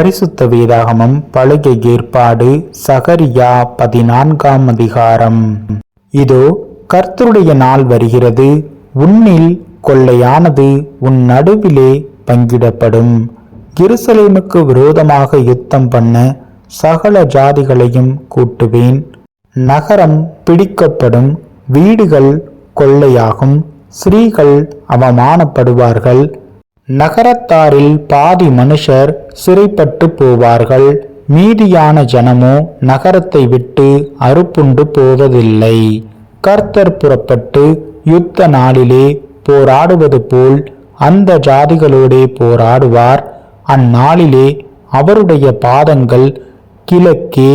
பரிசுத்த வேதாகமம் பழகிய ஏற்பாடு சகரியா பதினான்காம் அதிகாரம். இதோ கர்த்தருடைய நாள் வருகிறது. உன்னில் கொள்ளையானது உன் நடுவிலே பங்கிடப்படும். எருசலேமுக்கு விரோதமாக யுத்தம் பண்ண சகல ஜாதிகளையும் கூட்டுவேன். நகரம் பிடிக்கப்படும். வீடுகள் கொள்ளையாகும். ஸ்திரீகள் அவமானப்படுவார்கள். நகரத்தாரில் பாதி மனுஷர் சிறைப்பட்டு போவார்கள். மீதியான ஜனமோ நகரத்தை விட்டு அறுப்புண்டு போவதில்லை. கர்த்தர் புறப்பட்டு யுத்த நாளிலே போராடுவது போல் அந்த ஜாதிகளோடே போராடுவார். அந்நாளிலே அவருடைய பாதங்கள் கிழக்கே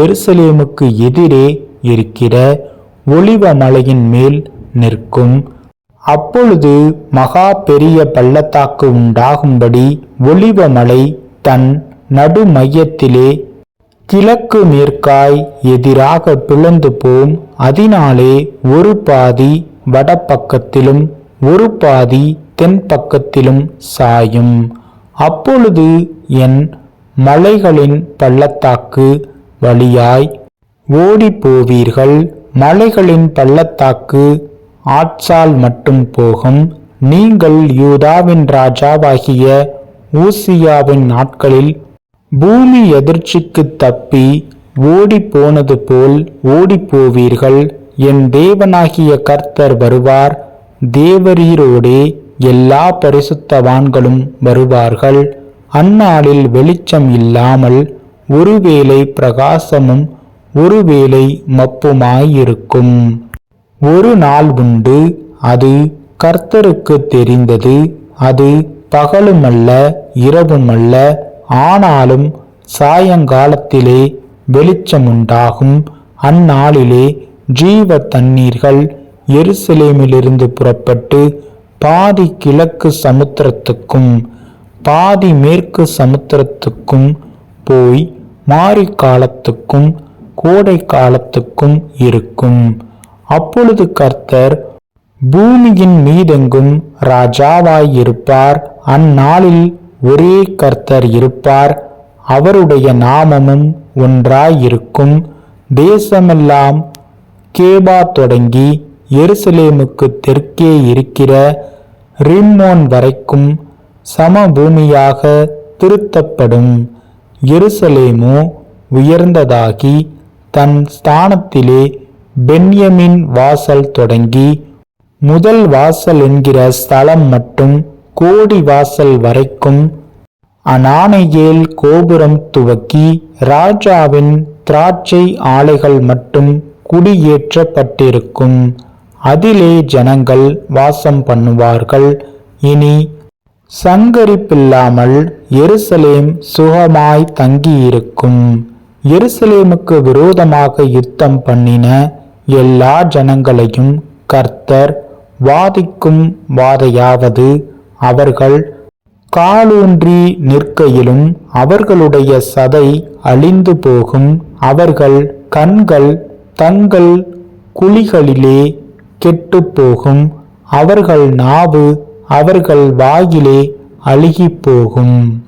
எருசலேமுக்கு எதிரே இருக்கிற ஒளிவ மலையின் மேல் நிற்கும். அப்பொழுது மகா பெரிய பள்ளத்தாக்கு உண்டாகும்படி ஒளிவ மலை தன் நடு மையத்திலே கிழக்கு மேற்காய் எதிராக பிளந்து போம். அதனாலே ஒரு பாதி வடப்பக்கத்திலும் ஒரு பாதி தென்பக்கத்திலும் சாயும். அப்பொழுது என் மலைகளின் பள்ளத்தாக்கு வழியாய் ஓடிப்போவீர்கள். மலைகளின் பள்ளத்தாக்கு ஆட்சால் மட்டும் போகும். நீங்கள் யூதாவின் ராஜாவாகிய ஊசியாவின் நாட்களில் பூமி எதிர்ச்சிக்கு தப்பி ஓடிப் போனது போல் ஓடிப் போவீர்கள் என் தேவனாகிய கர்த்தர் வருவார். தேவரீரோடே எல்லா பரிசுத்தவான்களும் வருவார்கள். அந்நாளில் வெளிச்சம் இல்லாமல் ஒருவேளை பிரகாசமும் ஒருவேளை மப்புமாயிருக்கும். ஒரு நாள் உண்டு அது கர்த்தருக்கு தெரிந்தது. அது பகலுமல்ல இரவுமல்ல ஆனாலும் சாயங்காலத்திலே வெளிச்சமுண்டாகும். அந்நாளிலே ஜீவ தண்ணீர்கள் எருசலேமிலிருந்து புறப்பட்டு பாதி கிழக்கு சமுத்திரத்துக்கும் பாதி மேற்கு சமுத்திரத்துக்கும் போய் மாரி காலத்துக்கும் கோடை காலத்துக்கும் இருக்கும். அப்பொழுது கர்த்தர் பூமியின் மீதெங்கும் ராஜாவாயிருப்பார். அந்நாளில் ஒரே கர்த்தர் இருப்பார். அவருடைய நாமமும் ஒன்றாயிருக்கும். தேசமெல்லாம் கேபா தொடங்கி எருசலேமுக்கு தெற்கே இருக்கிற ரிம்மோன் வரைக்கும் சமபூமியாக திருத்தப்படும். எருசலேமோ உயர்ந்ததாகி தன் ஸ்தானத்திலே பென்யமின் வாசல் தொடங்கி முதல் வாசல் என்கிற ஸ்தலம் மட்டும் கோடி வாசல் வரைக்கும் அநானையேல் கோபுரம் துவக்கி ராஜாவின் திராட்சை ஆலைகள் மட்டும் குடியேற்றப்பட்டிருக்கும். அதிலே ஜனங்கள் வாசம் பண்ணுவார்கள். இனி சங்கரிப்பில்லாமல் எருசலேம் சுகமாய் தங்கியிருக்கும். எருசலேமுக்கு விரோதமாக யுத்தம் பண்ணின எல்லா ஜனங்களையும் கர்த்தர் வாதிக்கும் வாதையாவது அவர்கள் காலூன்றி நிற்கையிலும் அவர்களுடைய சதை அழிந்து போகும். அவர்கள் கண்கள் தங்கள் குழிகளிலே கெட்டுப்போகும் அவர்கள் நாவு அவர்கள் வாயிலே அழுகிப் போகும்.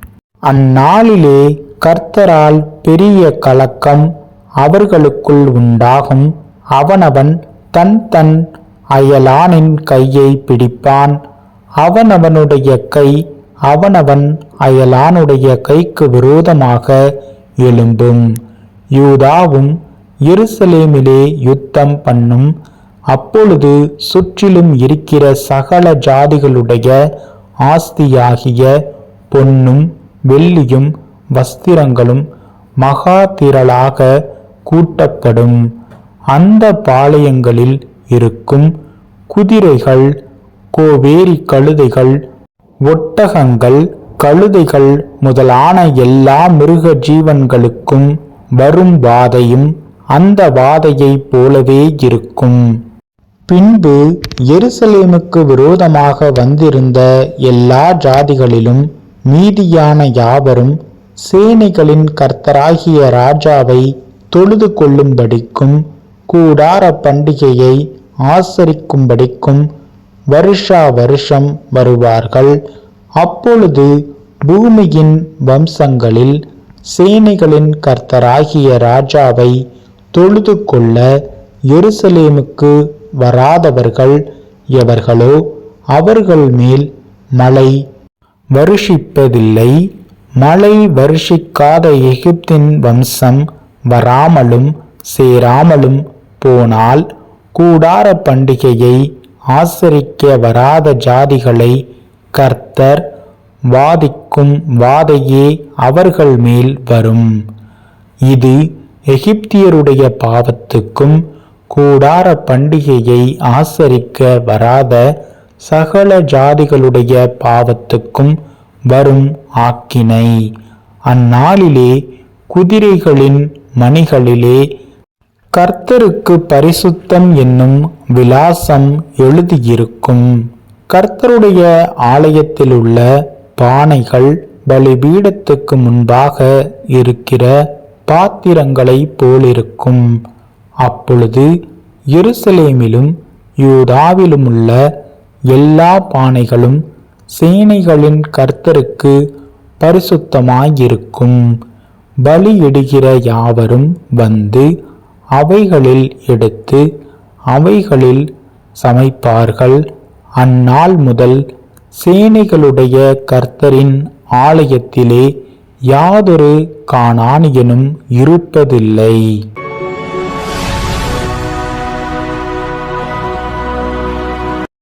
அந்நாளிலே கர்த்தரால் பெரிய கலக்கம் அவர்களுக்குள் உண்டாகும். அவனவன் தன் தன் அயலானின் கையை பிடிப்பான். அவனவனுடைய கை அவனவன் அயலானுடைய கைக்கு விரோதமாக எழும்பும். யூதாவும் எருசலேமிலே யுத்தம் பண்ணும். அப்பொழுது சுற்றிலும் இருக்கிற சகல ஜாதிகளுடைய ஆஸ்தியாகிய பொன்னும் வெள்ளியும் வஸ்திரங்களும் மகா திரளாக கூட்டப்படும். அந்த பாளையங்களில் இருக்கும் குதிரைகள் கோவேரி கழுதைகள் ஒட்டகங்கள் கழுதைகள் முதலான எல்லா மிருக ஜீவன்களுக்கும் வரும் வாதையும் அந்த வாதையைப் போலவே இருக்கும். பின்பு எருசலேமுக்கு விரோதமாக வந்திருந்த எல்லா ஜாதிகளிலும் மீதியான யாவரும் சேனைகளின் கர்த்தராகிய ராஜாவை தொழுது கொள்ளும்படிக்கும் கூடார பண்டிகையை ஆசரிக்கும்படிக்கும் வருஷா வருஷம் வருவார்கள். அப்பொழுது பூமியின் வம்சங்களில் சேனைகளின் கர்த்தராகிய ராஜாவை தொழுது கொள்ள எருசலேமுக்கு வராதவர்கள் எவர்களோ அவர்கள் மேல் மழை வருஷிப்பதில்லை. மழை வருஷிக்காத எகிப்தின் வம்சம் வராமலும் சேராமலும் போனால் கூடார பண்டிகையை ஆசரிக்க வராத ஜாதிகளை கர்த்தர் வாதிக்கும் வாதையே அவர்கள் மேல் வரும். இது எகிப்தியருடைய பாவத்துக்கும் கூடார பண்டிகையை ஆசரிக்க வராத சகல ஜாதிகளுடைய பாவத்துக்கும் வரும் ஆக்கினை. அந்நாளிலே குதிரைகளின் மணிகளிலே கர்த்தருக்கு பரிசுத்தம் என்னும் விலாசம் எழுதியிருக்கும். கர்த்தருடைய ஆலயத்தில் உள்ள பானைகள் பலிபீடத்துக்கு முன்பாக இருக்கிற பாத்திரங்களைப் போலிருக்கும். அப்பொழுது எருசலேமிலும் யூதாவிலுமுள்ள எல்லா பானைகளும் சேனைகளின் கர்த்தருக்கு பரிசுத்தமாயிருக்கும். பலியிடுகிற யாவரும் வந்து அவைகளில் எடுத்து அவைகளில் சமைப்பார்கள். அந்நாள் முதல் சேனைகளுடைய கர்த்தரின் ஆலயத்திலே யாதொரு காணானியனும் இருப்பதில்லை.